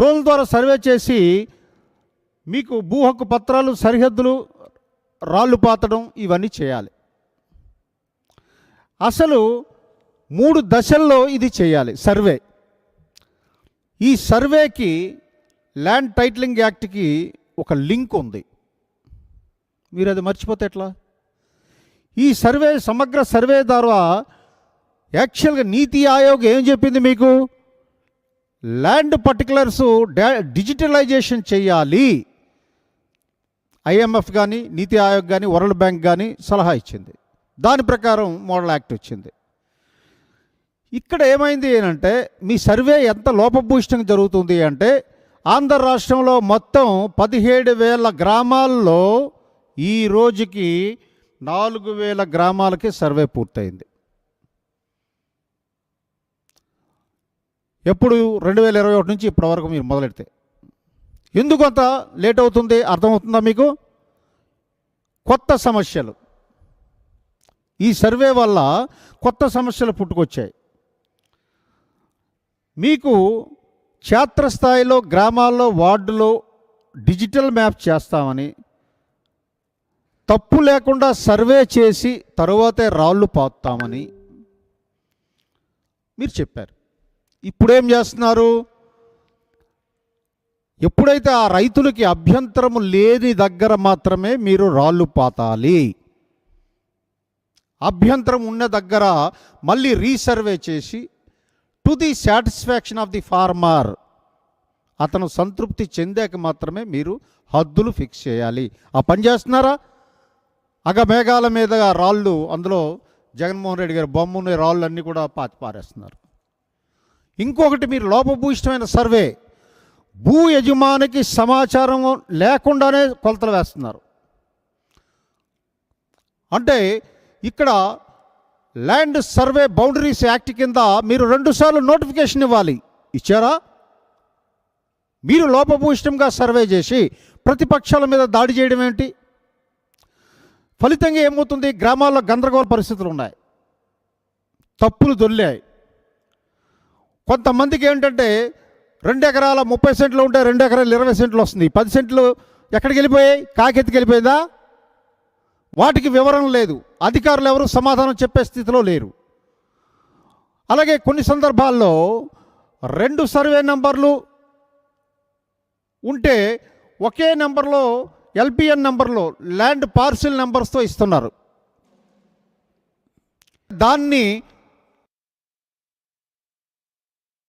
Drone ద్వారా survey చేసి మీకు భూ హక్కు పత్రాలు సరిహద్దులు రాళ్ళు పాతడం ఇవన్నీ చేయాలి. అసలు మూడు దశల్లో ఇది చేయాలి సర్వే. ఈ సర్వేకి ల్యాండ్ టైటిలింగ్ యాక్ట్కి ఒక లింక్ ఉంది. మీరు అది మర్చిపోతే ఎట్లా? ఈ సర్వే సమగ్ర సర్వే ద్వారా యాక్చువల్గా నీతి ఆయోగ్ ఏం చెప్పింది మీకు? ల్యాండ్ పర్టికులర్స్ డిజిటలైజేషన్ చేయాలి. ఐఎంఎఫ్ కానీ నీతి ఆయోగ్ కానీ వరల్డ్ బ్యాంక్ కానీ సలహా ఇచ్చింది. దాని ప్రకారం మోడల్ యాక్ట్ వచ్చింది. ఇక్కడ ఏమైంది ఏంటంటే మీ సర్వే ఎంత లోపభూయిష్టంగా జరుగుతుంది అంటే ఆంధ్ర రాష్ట్రంలో మొత్తం పదిహేడు వేల గ్రామాల్లో ఈ రోజుకి నాలుగు వేల గ్రామాలకి సర్వే పూర్తయింది. ఎప్పుడు రెండు వేల ఇరవై ఒకటి నుంచి ఇప్పటి వరకు మీరు మొదలెడితే. ఎందుకు అంత లేట్ అవుతుంది? అర్థమవుతుందా మీకు? కొత్త సమస్యలు. ఈ సర్వే వల్ల కొత్త సమస్యలు పుట్టుకొచ్చాయి. మీకు క్షేత్రస్థాయిలో గ్రామాల్లో వార్డులో డిజిటల్ మ్యాప్ చేస్తామని తప్పు లేకుండా సర్వే చేసి తరువాతే రాళ్ళు పాతామని మీరు చెప్పారు. ఇప్పుడేం చేస్తున్నారు? ఎప్పుడైతే ఆ రైతులకి అభ్యంతరము లేని దగ్గర మాత్రమే మీరు రాళ్ళు పాతాలి. అభ్యంతరం ఉన్న దగ్గర మళ్ళీ రీసర్వే చేసి to the satisfaction of the farmer అతను సంతృప్తి చెందాక మాత్రమే మీరు హద్దులు ఫిక్స్ చేయాలి. ఆ పని చేస్తున్నారా? అగ మేఘాల మీద రాళ్ళు అందులో జగన్మోహన్ రెడ్డి గారి ఉన్న రాళ్ళు అన్నీ కూడా పాతి పారేస్తున్నారు ఇంకొకటి మీరు లోపభూయిష్టమైన సర్వే. భూ యజమానికి సమాచారం లేకుండానే కొలతలు వేస్తున్నారు. అంటే ఇక్కడ ల్యాండ్ సర్వే బౌండరీస్ యాక్ట్ కింద మీరు రెండుసార్లు నోటిఫికేషన్ ఇవ్వాలి. ఇచ్చారా? మీరు లోపభూయిష్టంగా సర్వే చేసి ప్రతిపక్షాల మీద దాడి చేయడం ఏంటి? ఫలితంగా ఏమవుతుంది? గ్రామాల్లో గందరగోళ పరిస్థితులు ఉన్నాయి. తప్పులు దొల్లాయి కొంతమందికి ఏంటంటే రెండు ఎకరాల ముప్పై సెంట్లు ఉంటే రెండు ఎకరాలు ఇరవై సెంట్లు వస్తుంది. పది సెంట్లు ఎక్కడికి వెళ్ళిపోయాయి? కాకెత్తికి వెళ్ళిపోయిందా? వాటికి వివరణ లేదు. అధికారులు ఎవరు సమాధానం చెప్పే స్థితిలో లేరు. అలాగే కొన్ని సందర్భాల్లో రెండు సర్వే నంబర్లు ఉంటే ఒకే నెంబర్లో ఎల్పిఎన్ నెంబర్లో ల్యాండ్ పార్సిల్ నెంబర్స్తో ఇస్తున్నారు. దాన్ని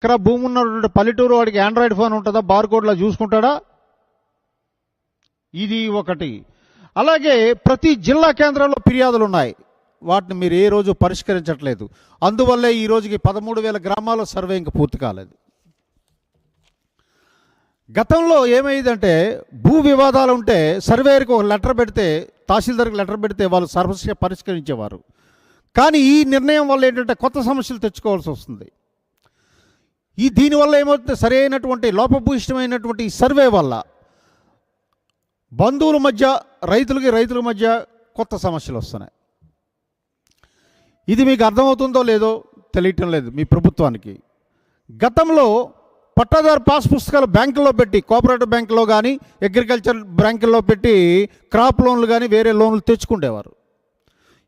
ఇక్కడ భూమి ఉన్నటువంటి పల్లెటూరు వాడికి ఆండ్రాయిడ్ ఫోన్ ఉంటుందా? బార్కోడ్లో చూసుకుంటాడా? ఇది ఒకటి. అలాగే ప్రతి జిల్లా కేంద్రంలో ఫిర్యాదులు ఉన్నాయి. వాటిని మీరు ఏ రోజు పరిష్కరించట్లేదు. అందువల్లే ఈ రోజుకి పదమూడు వేల గ్రామాల సర్వే ఇంకా పూర్తి కాలేదు. గతంలో ఏమైందంటే భూ వివాదాలు ఉంటే సర్వేయర్కి ఒక లెటర్ పెడితే తహసీల్దార్కి లెటర్ పెడితే వాళ్ళు సమస్య పరిష్కరించేవారు. కానీ ఈ నిర్ణయం వల్ల ఏంటంటే కొత్త సమస్యలు తెచ్చుకోవాల్సి వస్తుంది. ఈ దీనివల్ల ఏమవుతుంది? సరైనటువంటి లోపభూయిష్టమైనటువంటి ఈ సర్వే వల్ల బంధువుల మధ్య రైతులకి రైతుల మధ్య కొత్త సమస్యలు వస్తున్నాయి. ఇది మీకు అర్థమవుతుందో లేదో తెలియటం లేదు మీ ప్రభుత్వానికి. గతంలో పట్టాదారు పాస్ పుస్తకాలు బ్యాంకుల్లో పెట్టి కోఆపరేటివ్ బ్యాంకులో కానీ అగ్రికల్చర్ బ్యాంకుల్లో పెట్టి క్రాప్ లోన్లు కానీ వేరే లోన్లు తెచ్చుకుండేవారు.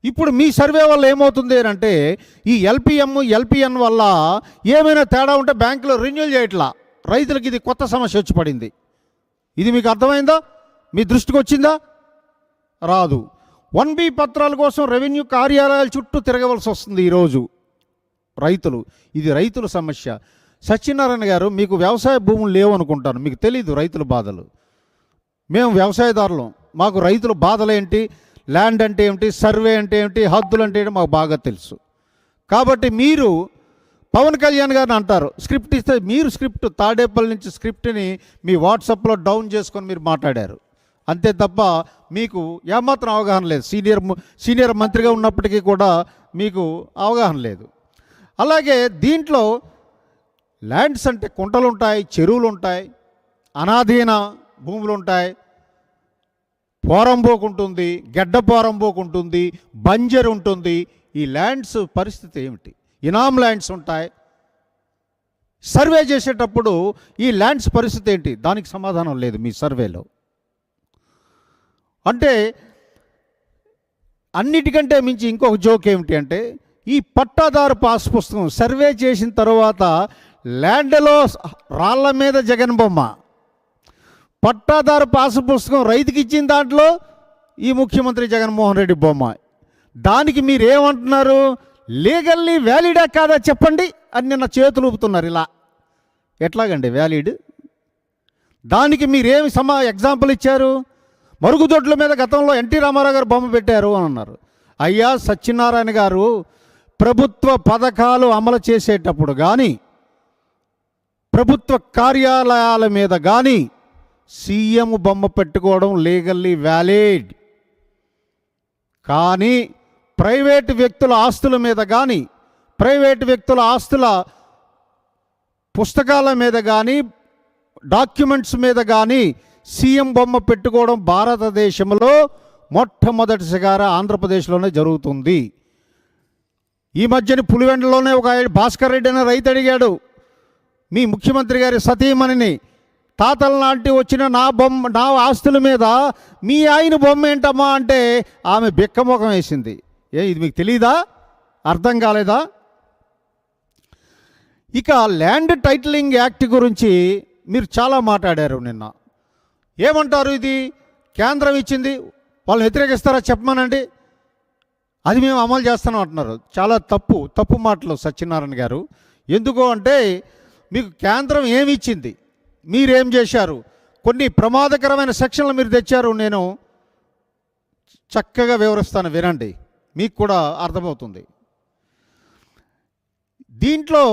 ఇప్పుడు మీ సర్వే వల్ల ఏమవుతుంది అంటే ఈ ఎల్పిఎం ఎల్పిఎన్ వల్ల ఏమైనా తేడా ఉంటే బ్యాంకులో రెన్యూల్ చేయట్లా. రైతులకు ఇది కొత్త సమస్య వచ్చి పడింది. ఇది మీకు అర్థమైందా? మీ దృష్టికి వచ్చిందా? రాదు. వన్ బి పత్రాల కోసం రెవెన్యూ కార్యాలయాల చుట్టూ తిరగవలసి వస్తుంది ఈరోజు. రైతులు. ఇది రైతుల సమస్య. సత్యనారాయణ గారు మీకు వ్యవసాయ భూములు లేవనుకుంటాను మీకు తెలీదు రైతుల బాధలు. మేము వ్యవసాయదారులం. మాకు రైతుల బాధలేంటి? ల్యాండ్ అంటే ఏమిటి? సర్వే అంటే ఏమిటి? హద్దులు అంటే ఏమిటి? మాకు బాగా తెలుసు. కాబట్టి మీరు పవన్ కళ్యాణ్ గారిని అంటారు. స్క్రిప్ట్ ఇస్తే మీరు స్క్రిప్ట్ తాడేపల్లి నుంచి స్క్రిప్ట్ని మీ వాట్సాప్లో డౌన్ చేసుకొని మీరు మాట్లాడారు. అంతే తప్ప మీకు ఏమాత్రం అవగాహన లేదు. సీనియర్ సీనియర్ మంత్రిగా ఉన్నప్పటికీ కూడా మీకు అవగాహన లేదు. అలాగే దీంట్లో ల్యాండ్స్ అంటే కుంటలు ఉంటాయి చెరువులు ఉంటాయి అనాధీన భూములు ఉంటాయి పోరంబోకు ఉంటుంది గడ్డ పోరంబోకు ఉంటుంది బంజర్ ఉంటుంది. ఈ ల్యాండ్స్ పరిస్థితి ఏమిటి? ఇనామ్ ల్యాండ్స్ ఉంటాయి. సర్వే చేసేటప్పుడు ఈ ల్యాండ్స్ పరిస్థితి ఏంటి? దానికి సమాధానం లేదు మీ సర్వేలో. అంటే అన్నిటికంటే మించి ఇంకొక జోక్ ఏమిటి అంటే ఈ పట్టాదారు పాస్ పుస్తకం సర్వే చేసిన తర్వాత ల్యాండ్లో రాళ్ళ మీద జగన్ బొమ్మ. పట్టాదారు పాస్ పుస్తకం రైతుకి ఇచ్చిన దాంట్లో ఈ ముఖ్యమంత్రి జగన్మోహన్ రెడ్డి బొమ్మ. దానికి మీరేమంటున్నారు? లీగల్లీ వ్యాలిడా కాదా చెప్పండి అని నిన్న చేతులు ఊపుతున్నారు ఇలా. ఎట్లాగండి వ్యాలిడ్? దానికి మీరేమి సమా ఎగ్జాంపుల్ ఇచ్చారు? మరుగుదొడ్ల మీద గతంలో ఎన్టీ రామారావు గారు బొమ్మ పెట్టారు అని అన్నారు. అయ్యా సత్యనారాయణ గారు ప్రభుత్వ పథకాలు అమలు చేసేటప్పుడు కానీ ప్రభుత్వ కార్యాలయాల మీద కానీ సీఎం బొమ్మ పెట్టుకోవడం లీగల్లీ వ్యాలిడ్. కానీ ప్రైవేటు వ్యక్తుల ఆస్తుల మీద కానీ ప్రైవేటు వ్యక్తుల ఆస్తుల పుస్తకాల మీద కానీ డాక్యుమెంట్స్ మీద కానీ సీఎం బొమ్మ పెట్టుకోవడం భారతదేశంలో మొట్టమొదటిసారి ఆంధ్రప్రదేశ్లోనే జరుగుతుంది. ఈ మధ్యన పులివెండలోనే ఒక భాస్కర్ రెడ్డి అనే రైతు అడిగాడు. మీ ముఖ్యమంత్రి గారి సతీమణిని తాతల నాటి వచ్చిన నా బొమ్మ నా ఆస్తుల మీద మీ ఆయన బొమ్మ ఏంటమ్మా అంటే ఆమె బిక్కముఖం వేసింది. ఏ ఇది మీకు తెలీదా? అర్థం కాలేదా? ఇక ల్యాండ్ టైటిలింగ్ యాక్ట్ గురించి మీరు చాలా మాట్లాడారు నిన్న. ఏమంటారు ఇది? కేంద్రం ఇచ్చింది. వాళ్ళు వ్యతిరేకిస్తారా చెప్పమనండి. అది మేము అమలు చేస్తాం అంటున్నారు. చాలా తప్పు తప్పు మాటలు సత్యనారాయణ గారు. ఎందుకు అంటే మీకు కేంద్రం ఏమి ఇచ్చింది? మీరేం చేశారు? కొన్ని ప్రమాదకరమైన సెక్షన్లు మీరు తెచ్చారు. నేను చక్కగా వివరిస్తాను వినండి. మీకు కూడా అర్థమవుతుంది. దీంట్లో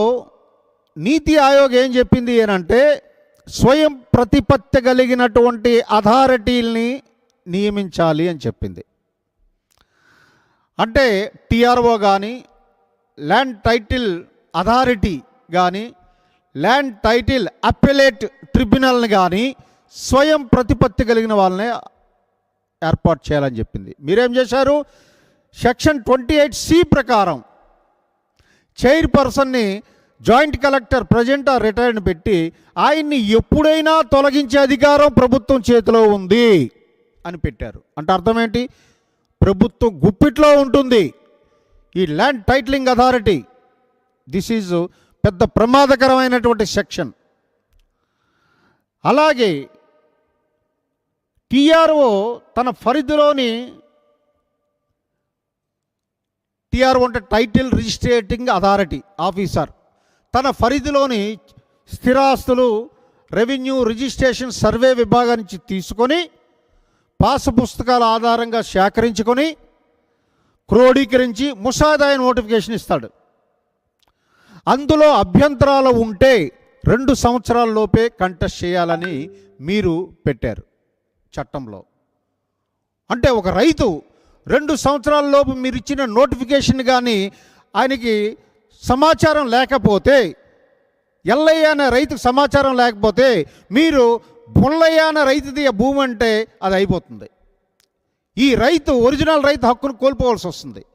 నీతి ఆయోగ్ ఏం చెప్పింది అంటే స్వయం ప్రతిపత్తి కలిగినటువంటి అథారిటీల్ని నియమించాలి అని చెప్పింది. అంటే టిఆర్ఓ కానీ ల్యాండ్ టైటిల్ అథారిటీ కానీ ల్యాండ్ టైటిల్ అప్పెలేట్ ట్రిబ్యునల్ని కానీ స్వయం ప్రతిపత్తి కలిగిన వాళ్ళని ఏర్పాటు చేయాలని చెప్పింది. మీరేం చేశారు? సెక్షన్ ట్వంటీ ఎయిట్ సి ప్రకారం చైర్పర్సన్ని జాయింట్ కలెక్టర్ ప్రజెంట్ ఆ రిటైర్డ్ పెట్టి ఆయన్ని ఎప్పుడైనా తొలగించే అధికారం ప్రభుత్వం చేతిలో ఉంది అని పెట్టారు. అంటే అర్థం ఏంటి? ప్రభుత్వం గుప్పిట్లో ఉంటుంది. ఈ land titling authority this is పెద్ద ప్రమాదకరమైనటువంటి సెక్షన్. అలాగే టిఆర్ఓ తన పరిధిలోని టిఆర్ఓ అంటే టైటిల్ రిజిస్ట్రేటింగ్ అథారిటీ ఆఫీసర్. తన పరిధిలోని స్థిరాస్తులు రెవెన్యూ రిజిస్ట్రేషన్ సర్వే విభాగం నుంచి తీసుకొని పాస పుస్తకాల ఆధారంగా సేకరించుకొని క్రోడీకరించి ముసాదాయ నోటిఫికేషన్ ఇస్తాడు. అందులో అభ్యంతరాలు ఉంటే రెండు సంవత్సరాల్లోపే కంటెస్ట్ చేయాలని మీరు పెట్టారు చట్టంలో. అంటే ఒక రైతు రెండు సంవత్సరాలలోపు మీరు ఇచ్చిన నోటిఫికేషన్ కానీ ఆయనకి సమాచారం లేకపోతే ఎల్లయ్య అనే రైతుకు సమాచారం లేకపోతే మీరు బుల్లయ్య అనే రైతుది భూమి అంటే అది అయిపోతుంది. ఈ రైతు ఒరిజినల్ రైతు హక్కును కోల్పోవాల్సి వస్తుంది.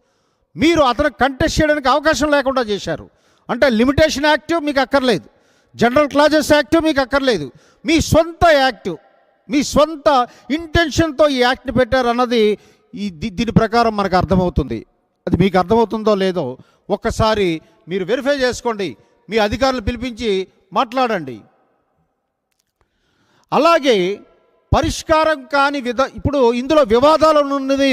మీరు అతను కంటెస్ట్ చేయడానికి అవకాశం లేకుండా చేశారు. అంటే లిమిటేషన్ యాక్ట్ మీకు అక్కర్లేదు. జనరల్ క్లాజెస్ యాక్ట్ మీకు అక్కర్లేదు. మీ సొంత యాక్ట్ మీ సొంత ఇంటెన్షన్తో ఈ యాక్ట్ని పెట్టారన్నది ఈ దీని ప్రకారం మనకు అర్థమవుతుంది. అది మీకు అర్థమవుతుందో లేదో ఒక్కసారి మీరు వెరిఫై చేసుకోండి. మీ అధికారులు పిలిపించి మాట్లాడండి. అలాగే పరిష్కారం కాని విధ ఇప్పుడు ఇందులో వివాదాలు ఉన్నది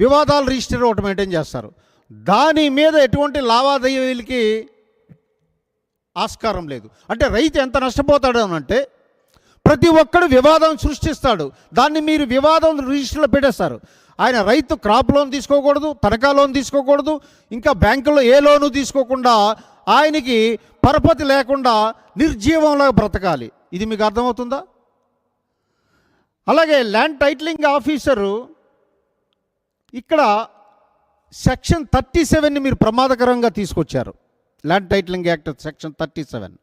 వివాదాలు రిజిస్టర్ ఒకటి మెయింటైన్ చేస్తారు. దాని మీద ఎటువంటి లావాదేవీలకి ఆస్కారం లేదు. అంటే రైతు ఎంత నష్టపోతాడు అని అంటే ప్రతి ఒక్కడు వివాదం సృష్టిస్తాడు. దాన్ని మీరు వివాదం రిజిస్టర్లో పెట్టేస్తారు. ఆయన రైతు క్రాప్ లోన్ తీసుకోకూడదు తనఖా లోన్ తీసుకోకూడదు ఇంకా బ్యాంకులో ఏ లోను తీసుకోకుండా ఆయనకి పరపతి లేకుండా నిర్జీవంలో బ్రతకాలి. ఇది మీకు అర్థమవుతుందా? అలాగే ల్యాండ్ టైటిలింగ్ ఆఫీసరు ఇక్కడ సెక్షన్ థర్టీ సెవెన్ని మీరు ప్రమాదకరంగా తీసుకొచ్చారు. Land titling act section thirty seven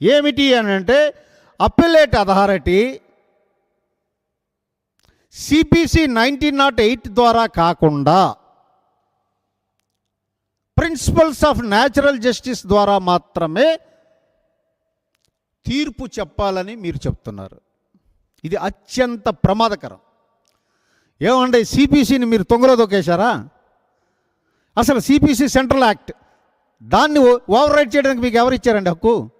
ఏమిటి అని అంటే appellate authority CPC nineteen not eight ద్వారా కాకుండా ప్రిన్సిపల్స్ ఆఫ్ న్యాచురల్ జస్టిస్ ద్వారా మాత్రమే తీర్పు చెప్పాలని మీరు చెప్తున్నారు. ఇది అత్యంత ప్రమాదకరం. ఏమంటే సిపిసిని మీరు తొంగలో దొక్కేశారా అసలు సిపిసి సెంట్రల్ యాక్ట్ దాన్ని ఓవర్ రైడ్ చేయడానికి మీకు ఎవరు ఇచ్చారండి హక్కు?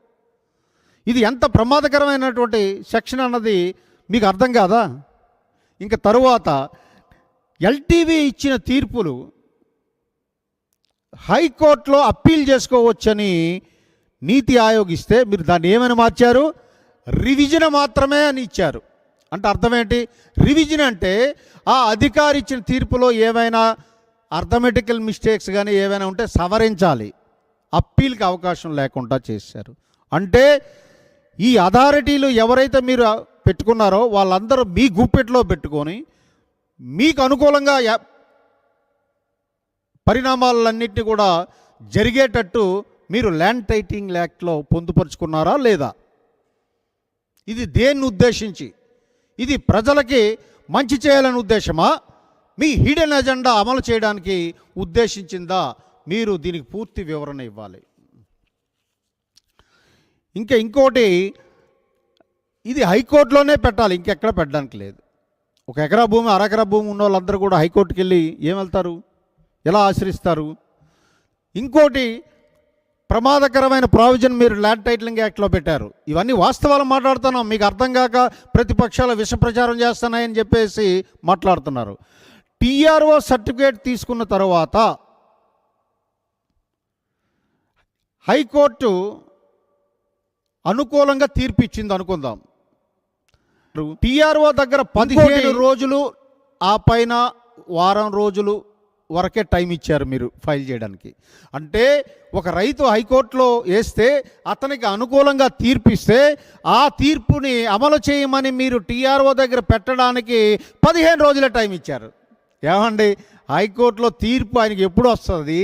ఇది ఎంత ప్రమాదకరమైనటువంటి సెక్షన్ అన్నది మీకు అర్థం కాదా? ఇంకా తరువాత ఎల్టీవీ ఇచ్చిన తీర్పులు హైకోర్టులో అప్పీల్ చేసుకోవచ్చని నీతి ఆయోగ్ ఇస్తే మీరు దాన్ని ఏమని మార్చారు? రివిజన్ మాత్రమే అని ఇచ్చారు. అంటే అర్థం ఏంటి? రివిజన్ అంటే ఆ అధికారి ఇచ్చిన తీర్పులో ఏమైనా అర్థమెటికల్ మిస్టేక్స్ కానీ ఏమైనా ఉంటే సవరించాలి. అప్పీల్కి అవకాశం లేకుండా చేశారు. అంటే ఈ అథారిటీలు ఎవరైతే మీరు పెట్టుకున్నారో వాళ్ళందరూ మీ గుప్పెట్లో పెట్టుకొని మీకు అనుకూలంగా పరిణామాలన్నింటినీ కూడా జరిగేటట్టు మీరు ల్యాండ్ టైటింగ్ యాక్ట్లో పొందుపరుచుకున్నారా లేదా? ఇది దేన్ని ఉద్దేశించి? ఇది ప్రజలకి మంచి చేయాలని ఉద్దేశమా? మీ హిడెన్ ఎజెండా అమలు చేయడానికి ఉద్దేశించిందా? మీరు దీనికి పూర్తి వివరణ ఇవ్వాలి. ఇంకా ఇంకోటి ఇది హైకోర్టులోనే పెట్టాలి ఇంకెక్కడ పెట్టడానికి లేదు. ఒక ఎకరా భూమి అరెకరా భూమి ఉన్న వాళ్ళందరూ కూడా హైకోర్టుకి వెళ్ళి ఏం వెళ్తారు? ఎలా ఆశ్రయిస్తారు? ఇంకోటి ప్రమాదకరమైన ప్రావిజన్ మీరు ల్యాండ్ టైటిలింగ్ యాక్ట్లో పెట్టారు. ఇవన్నీ వాస్తవాలు మాట్లాడుతున్నాం. మీకు అర్థం కాక ప్రతిపక్షాలు విష ప్రచారం చేస్తున్నాయని చెప్పేసి మాట్లాడుతున్నారు. టీఆర్ఓ సర్టిఫికేట్ తీసుకున్న తర్వాత హైకోర్టు అనుకూలంగా తీర్పు ఇచ్చింది అనుకుందాం టీఆర్ఓ దగ్గర పదిహేను రోజులు ఆ పైన వారం రోజులు వరకే టైం ఇచ్చారు మీరు ఫైల్ చేయడానికి. అంటే ఒక రైతు హైకోర్టులో వేస్తే అతనికి అనుకూలంగా తీర్పు ఇస్తే ఆ తీర్పుని అమలు చేయమని మీరు టీఆర్ఓ దగ్గర పెట్టడానికి పదిహేను రోజులే టైం ఇచ్చారు. ఏమండి? హైకోర్టులో తీర్పు ఆయనకి ఎప్పుడు వస్తుంది?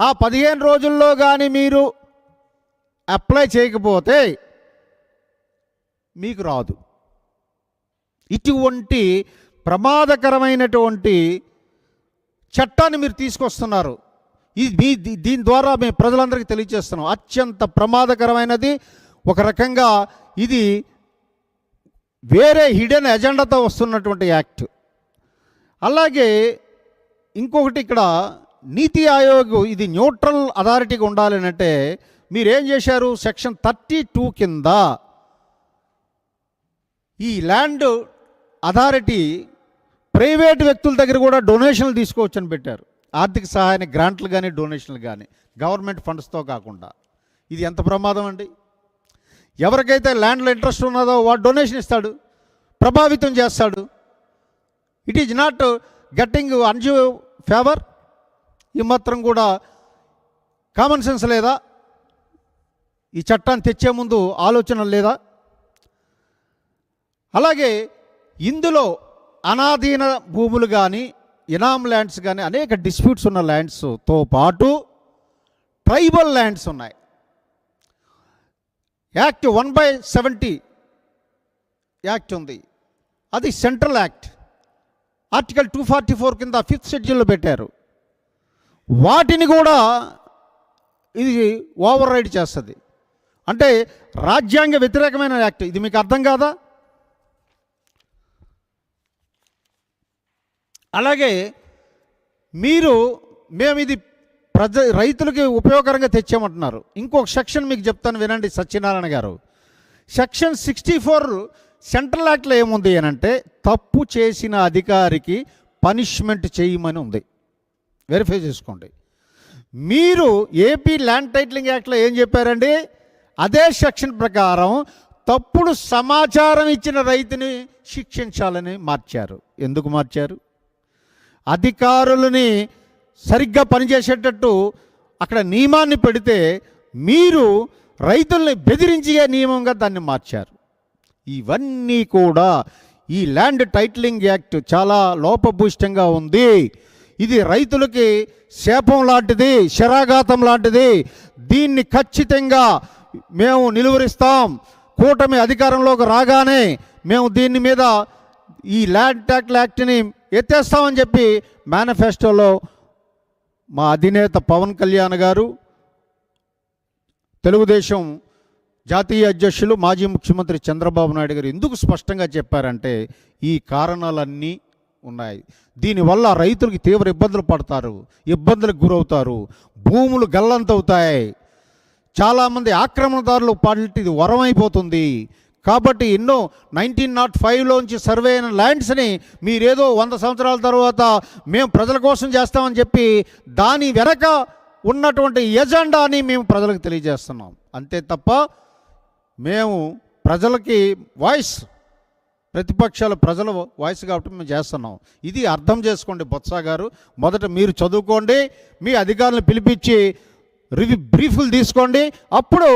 ఆ పదిహేను రోజుల్లో కానీ మీరు అప్లై చేయకపోతే మీకు రాదు. ఇటువంటి ప్రమాదకరమైనటువంటి చట్టాన్ని మీరు తీసుకొస్తున్నారు. ఇది దీని ద్వారా మేము ప్రజలందరికీ తెలియజేస్తున్నాం. అత్యంత ప్రమాదకరమైనది. ఒక రకంగా ఇది వేరే హిడెన్ ఎజెండాతో వస్తున్నటువంటి యాక్ట్. అలాగే ఇంకొకటి ఇక్కడ నీతి ఆయోగ్ ఇది న్యూట్రల్ అథారిటీగా ఉండాలి అంటే మీరేం చేశారు? సెక్షన్ థర్టీ టూ కింద ఈ ల్యాండ్ అథారిటీ ప్రైవేట్ వ్యక్తుల దగ్గర కూడా డొనేషన్లు తీసుకోవచ్చని పెట్టారు. ఆర్థిక సహాయాన్ని గ్రాంట్లు కానీ డొనేషన్లు కానీ గవర్నమెంట్ ఫండ్స్తో కాకుండా. ఇది ఎంత ప్రమాదం అండి? ఎవరికైతే ల్యాండ్లో ఇంట్రెస్ట్ ఉన్నదో వాడు డొనేషన్ ఇస్తాడు ప్రభావితం చేస్తాడు. It is not getting undue favour. మాత్రం కూడా కామన్ సెన్స్ లేదా? ఈ చట్టాన్ని తెచ్చే ముందు ఆలోచన లేదా? అలాగే ఇందులో అనాధీన భూములు కానీ ఇనామ్ ల్యాండ్స్ కానీ అనేక డిస్ప్యూట్స్ ఉన్న ల్యాండ్స్తో పాటు ట్రైబల్ ల్యాండ్స్ ఉన్నాయి. Act one by seventy act ఉంది. అది central act. Article two forty four కింద ఫిఫ్త్ షెడ్యూల్లో పెట్టారు. వాటిని కూడా ఇది ఓవర్ రైడ్ చేస్తుంది. అంటే రాజ్యాంగ వ్యతిరేకమైన యాక్ట్. ఇది మీకు అర్థం కాదా? అలాగే మీరు మేము ఇది ప్రజ రైతులకి ఉపయోగకరంగా తెచ్చామంటున్నారు. ఇంకొక సెక్షన్ మీకు చెప్తాను వినండి సత్యనారాయణ గారు. సెక్షన్ సిక్స్టీ ఫోర్ సెంట్రల్ యాక్ట్లో ఏముంది అని అంటే తప్పు చేసిన అధికారికి పనిష్మెంట్ చేయమని ఉంది. వెరిఫై చేసుకోండి. మీరు ఏపీ ల్యాండ్ టైటిలింగ్ యాక్ట్లో ఏం చెప్పారండి? అదే సెక్షన్ ప్రకారం తప్పుడు సమాచారం ఇచ్చిన రైతుని శిక్షించాలని మార్చారు. ఎందుకు మార్చారు? అధికారులని సరిగ్గా పనిచేసేటట్టు అక్కడ నియమాన్ని పెడితే మీరు రైతుల్ని బెదిరించే నియమంగా దాన్ని మార్చారు. ఇవన్నీ కూడా ఈ ల్యాండ్ టైటిలింగ్ యాక్ట్ చాలా లోపభూష్టంగా ఉంది. ఇది రైతులకి శాపం లాంటిది శరాఘాతం లాంటిది. దీన్ని ఖచ్చితంగా మేము నిలువరిస్తాం. కూటమి అధికారంలోకి రాగానే మేము దీని మీద ఈ ల్యాండ్ ట్యాక్ల్ యాక్ట్ని ఎత్తేస్తామని చెప్పి మేనిఫెస్టోలో మా అధినేత పవన్ కళ్యాణ్ గారు తెలుగుదేశం జాతీయ అధ్యక్షులు మాజీ ముఖ్యమంత్రి చంద్రబాబు నాయుడు గారు ఎందుకు స్పష్టంగా చెప్పారంటే ఈ కారణాలన్నీ ఉన్నాయి. దీనివల్ల రైతులకి తీవ్ర ఇబ్బందులు పడతారు. ఇబ్బందులకు గురవుతారు. భూములు గల్లంతవుతాయి. చాలామంది ఆక్రమణదారులు పాలిటి వరం వరమైపోతుంది. కాబట్టి ఎన్నో నైన్టీన్ నాట్ ఫైవ్లోంచి సర్వే అయిన ల్యాండ్స్ని మీరేదో వంద సంవత్సరాల తర్వాత మేము ప్రజల కోసం చేస్తామని చెప్పి దాని వెనక ఉన్నటువంటి ఎజెండాని మేము ప్రజలకు తెలియజేస్తున్నాం. అంతే తప్ప మేము ప్రజలకి వాయిస్ ప్రతిపక్షాలు ప్రజల వాయిస్ కాబట్టి మేము చేస్తున్నాం. ఇది అర్థం చేసుకోండి బొత్స గారు. మొదట మీరు చదువుకోండి మీ అధికారులను పిలిపించి రివ్యూ బ్రీఫ్లు తీసుకోండి. అప్పుడు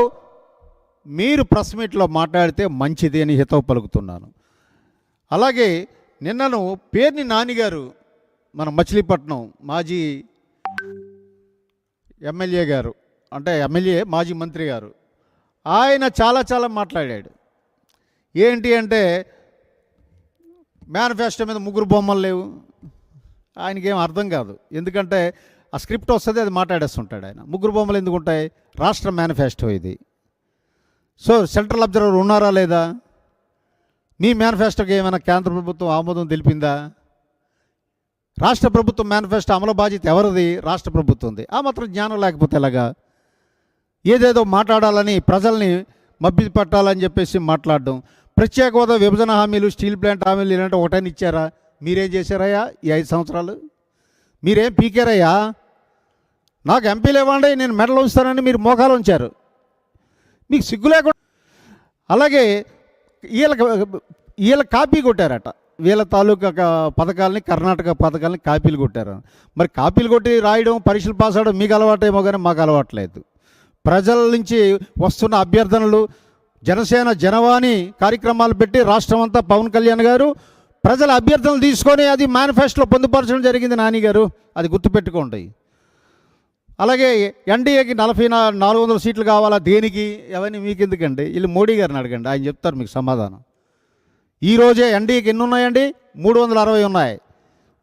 మీరు ప్రెస్ మీట్లో మాట్లాడితే మంచిది అని హితవు పలుకుతున్నాను. అలాగే నిన్నను పేర్ని నానిగారు మన మచిలీపట్నం మాజీ ఎమ్మెల్యే గారు అంటే ఎమ్మెల్యే మాజీ మంత్రి గారు ఆయన చాలా చాలా మాట్లాడాడు. ఏంటి అంటే మేనిఫెస్టో మీద ముగ్గురు బొమ్మలు లేవు. ఆయనకేం అర్థం కాదు. ఎందుకంటే ఆ స్క్రిప్ట్ వస్తుంది అది మాట్లాడేస్తుంటాడు ఆయన. ముగ్గురు బొమ్మలు ఎందుకు ఉంటాయి రాష్ట్ర మేనిఫెస్టో ఇది. సో సెంట్రల్ అబ్జర్వర్ ఉన్నారా లేదా? మీ మేనిఫెస్టోకి ఏమైనా కేంద్ర ప్రభుత్వం ఆమోదం తెలిపిందా? రాష్ట్ర ప్రభుత్వం మేనిఫెస్టో అమలు బాధ్యత ఎవరిది? రాష్ట్ర ప్రభుత్వంది. ఆ మాత్రం జ్ఞానం లేకపోతే ఎలాగా? ఏదేదో మాట్లాడాలని ప్రజల్ని మభ్య పట్టాలని చెప్పేసి మాట్లాడడం. ప్రత్యేక హోదా విభజన హామీలు స్టీల్ ప్లాంట్ హామీలు ఇలాంటి ఒకటని ఇచ్చారా? మీరేం చేశారయ్యా ఈ ఐదు సంవత్సరాలు? మీరేం పీకారయ్యా? నాకు ఎంపీలు ఇవ్వండి నేను మెడలు ఉంచుతానని మీరు మోకాలు ఉంచారు. మీకు సిగ్గు లేకుండా అలాగే వీళ్ళ వీళ్ళ కాపీ కొట్టారట. వీళ్ళ తాలూకా పథకాలని కర్ణాటక పథకాలని కాపీలు కొట్టారు. మరి కాపీలు కొట్టి రాయడం పరీక్షలు పాస్ అవడం మీకు అలవాటేమో కానీ మాకు అలవాట్లేదు. ప్రజల నుంచి వస్తున్న అభ్యర్థనలు జనసేన జనవాణి కార్యక్రమాలు పెట్టి రాష్ట్రం అంతా పవన్ కళ్యాణ్ గారు ప్రజల అభ్యర్థనలు తీసుకొని అది మేనిఫెస్టోలో పొందుపరచడం జరిగింది నాని గారు. అది గుర్తుపెట్టుకోండి. అలాగే ఎన్డీఏకి నలభై నాలుగు వందల సీట్లు కావాలా దేనికి? అవన్నీ మీకు ఎందుకండి వీళ్ళు మోడీ గారిని అడగండి. ఆయన చెప్తారు మీకు సమాధానం. ఈ రోజే ఎన్డీఏకి ఎన్ని ఉన్నాయండి? మూడు వందల అరవై ఉన్నాయి.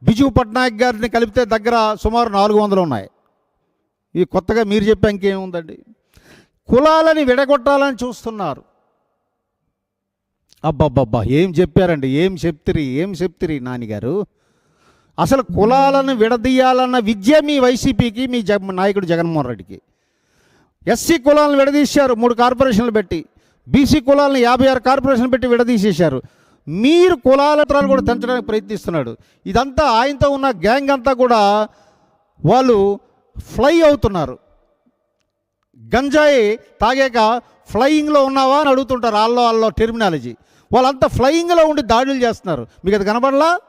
బిజు పట్నాయక్ గారిని కలిపితే దగ్గర సుమారు నాలుగు వందలు ఉన్నాయి. ఇవి కొత్తగా మీరు చెప్పే ఇంకేముందండి? కులాలని విడగొట్టాలని చూస్తున్నారు. అబ్బబ్బబ్బా ఏం చెప్పారండి? ఏం చెప్తిరి? ఏం చెప్తిరి నానిగారు? అసలు కులాలను విడదీయాలన్న విద్య మీ వైసీపీకి మీ జగ నాయకుడు జగన్మోహన్ రెడ్డికి. ఎస్సీ కులాలను విడదీశారు మూడు కార్పొరేషన్లు పెట్టి. బీసీ కులాలను యాభై ఆరు కార్పొరేషన్లు పెట్టి విడదీసేశారు. మీరు కులాలతరాలు కూడా తెంచడానికి ప్రయత్నిస్తున్నాడు. ఇదంతా ఆయనతో ఉన్న గ్యాంగ్ అంతా కూడా వాళ్ళు ఫ్లై అవుతున్నారు. గంజాయి తాగాక ఫ్లయింగ్లో ఉన్నావా అని అడుగుతుంటారు. వాళ్ళలో వాళ్ళలో టెర్మినాలజీ. వాళ్ళంతా ఫ్లయింగ్లో ఉండి దాడులు చేస్తున్నారు. మీకు అది కనబడలా?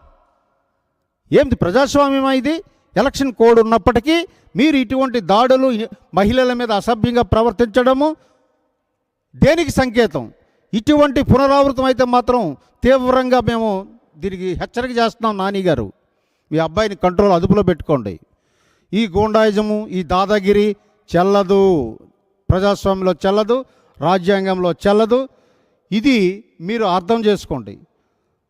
ఏంది ప్రజాస్వామ్యమా ఇది? ఎలక్షన్ కోడ్ ఉన్నప్పటికీ మీరు ఇటువంటి దాడులు మహిళల మీద అసభ్యంగా ప్రవర్తించడము దేనికి సంకేతం? ఇటువంటి పునరావృతం అయితే మాత్రం తీవ్రంగా మేము దీనికి హెచ్చరిక చేస్తున్నాం నాని గారు. మీ అబ్బాయిని కంట్రోల్ అదుపులో పెట్టుకోండి. ఈ గూండాయిజము ఈ దాదాగిరి చెల్లదు. ప్రజాస్వామ్యంలో చెల్లదు. రాజ్యాంగంలో చెల్లదు. ఇది మీరు అర్థం చేసుకోండి.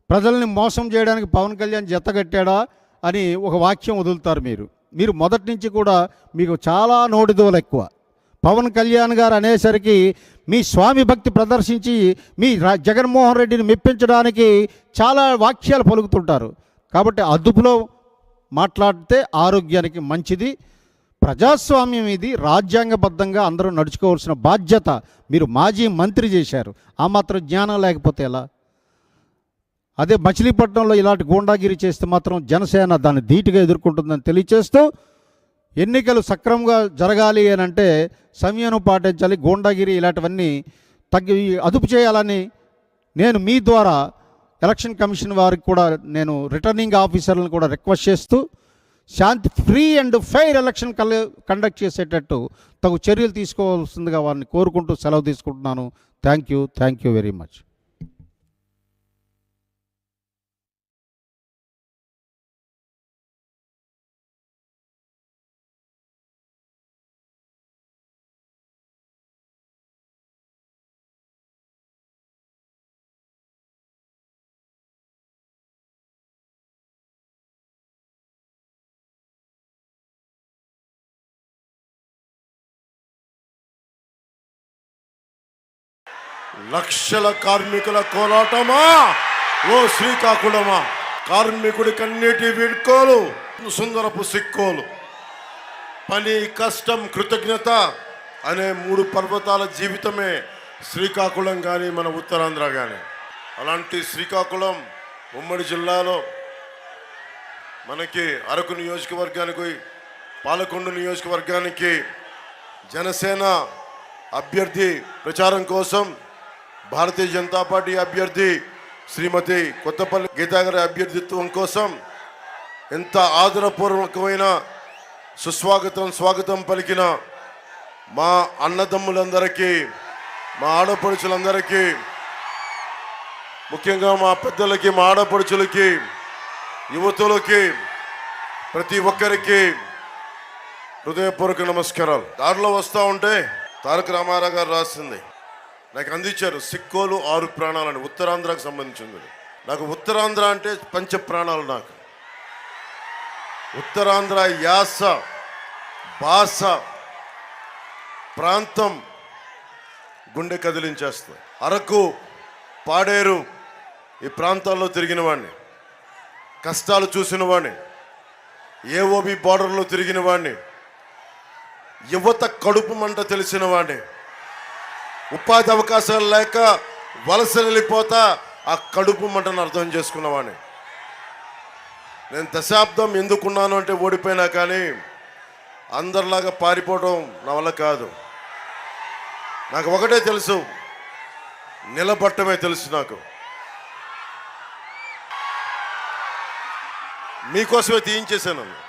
ప్రజల్ని మోసం చేయడానికి పవన్ కళ్యాణ్ జతగట్టాడా అని ఒక వాక్యం వదులుతారు మీరు. మీరు మొదటి నుంచి కూడా మీకు చాలా నోటిదోలు ఎక్కువ. పవన్ కళ్యాణ్ గారు అనేసరికి మీ స్వామి భక్తి ప్రదర్శించి మీ జగన్మోహన్ రెడ్డిని మెప్పించడానికి చాలా వాక్యాలు పలుకుతుంటారు. కాబట్టి అదుపులో మాట్లాడితే ఆరోగ్యానికి మంచిది ప్రజాస్వామ్యం ఇది. రాజ్యాంగబద్ధంగా అందరూ నడుచుకోవాల్సిన బాధ్యత మీరు మాజీ మంత్రి చేశారు. ఆ మాత్రం జ్ఞానం లేకపోతే ఎలా? అదే మచిలీపట్నంలో ఇలాంటి గూండాగిరి చేస్తే మాత్రం జనసేన దాన్ని ధీటుగా ఎదుర్కొంటుందని తెలియచేస్తూ ఎన్నికలు సక్రమంగా జరగాలి అని అంటే సంయమనం పాటించాలి గూండాగిరి ఇలాంటివన్నీ తగ్గి అదుపు చేయాలని నేను మీ ద్వారా ఎలక్షన్ కమిషన్ వారికి కూడా నేను రిటర్నింగ్ ఆఫీసర్లను కూడా రిక్వెస్ట్ చేస్తూ శాంతి ఫ్రీ అండ్ ఫెయిర్ ఎలక్షన్ కల్ కండక్ట్ చేసేటట్టు తగు చర్యలు తీసుకోవాల్సిందిగా వారిని కోరుకుంటూ సెలవు తీసుకుంటున్నాను. Thank you thank you very much. లక్షల కార్మికుల కోలాటమా? ఓ శ్రీకాకుళమా? కార్మికుడి కన్నీటి వీడ్కోలు సుందరపు సిక్కోలు. పని కష్టం కృతజ్ఞత అనే మూడు పర్వతాల జీవితమే శ్రీకాకుళం కానీ మన ఉత్తరాంధ్ర కానీ అలాంటి శ్రీకాకుళం ఉమ్మడి జిల్లాలో మనకి అరకు నియోజకవర్గానికి పాలకొండ నియోజకవర్గానికి జనసేన అభ్యర్థి ప్రచారం కోసం భారతీయ జనతా పార్టీ అభ్యర్థి శ్రీమతి కొత్తపల్లి గీతా గారి అభ్యర్థిత్వం కోసం ఎంత ఆదరపూర్వకమైన సుస్వాగతం స్వాగతం పలికిన మా అన్నదమ్ములందరికీ మా ఆడపడుచులందరికీ ముఖ్యంగా మా పెద్దలకి మా ఆడపడుచులకి యువతులకి ప్రతి ఒక్కరికి హృదయపూర్వక నమస్కారాలు. దారిలో వస్తూ ఉంటే తారక రామారావు గారు రాసింది. నాకు అందించారు సిక్కోలు ఆరు ప్రాణాలని ఉత్తరాంధ్రకు సంబంధించింది. నాకు ఉత్తరాంధ్ర అంటే పంచ ప్రాణాలు నాకు. ఉత్తరాంధ్ర యాస భాష ప్రాంతం గుండె కదిలించేస్తుంది అరకు పాడేరు ఈ ప్రాంతాల్లో తిరిగిన వాడిని కష్టాలు చూసిన వాడిని ఏఓబి బార్డర్లో తిరిగిన వాడిని యువత కడుపు మంట తెలిసిన వాడిని ఉపాధి అవకాశాలు లేక వలస వెళ్ళిపోతా ఆ కడుపు మంటను అర్థం చేసుకున్నవాడిని. నేను దశాబ్దం ఎందుకున్నాను అంటే ఓడిపోయినా కానీ అందరిలాగా పారిపోవడం నా వల్ల కాదు. నాకు ఒకటే తెలుసు నిలబట్టమే తెలుసు నాకు. మీకోసమే తీయించేశాను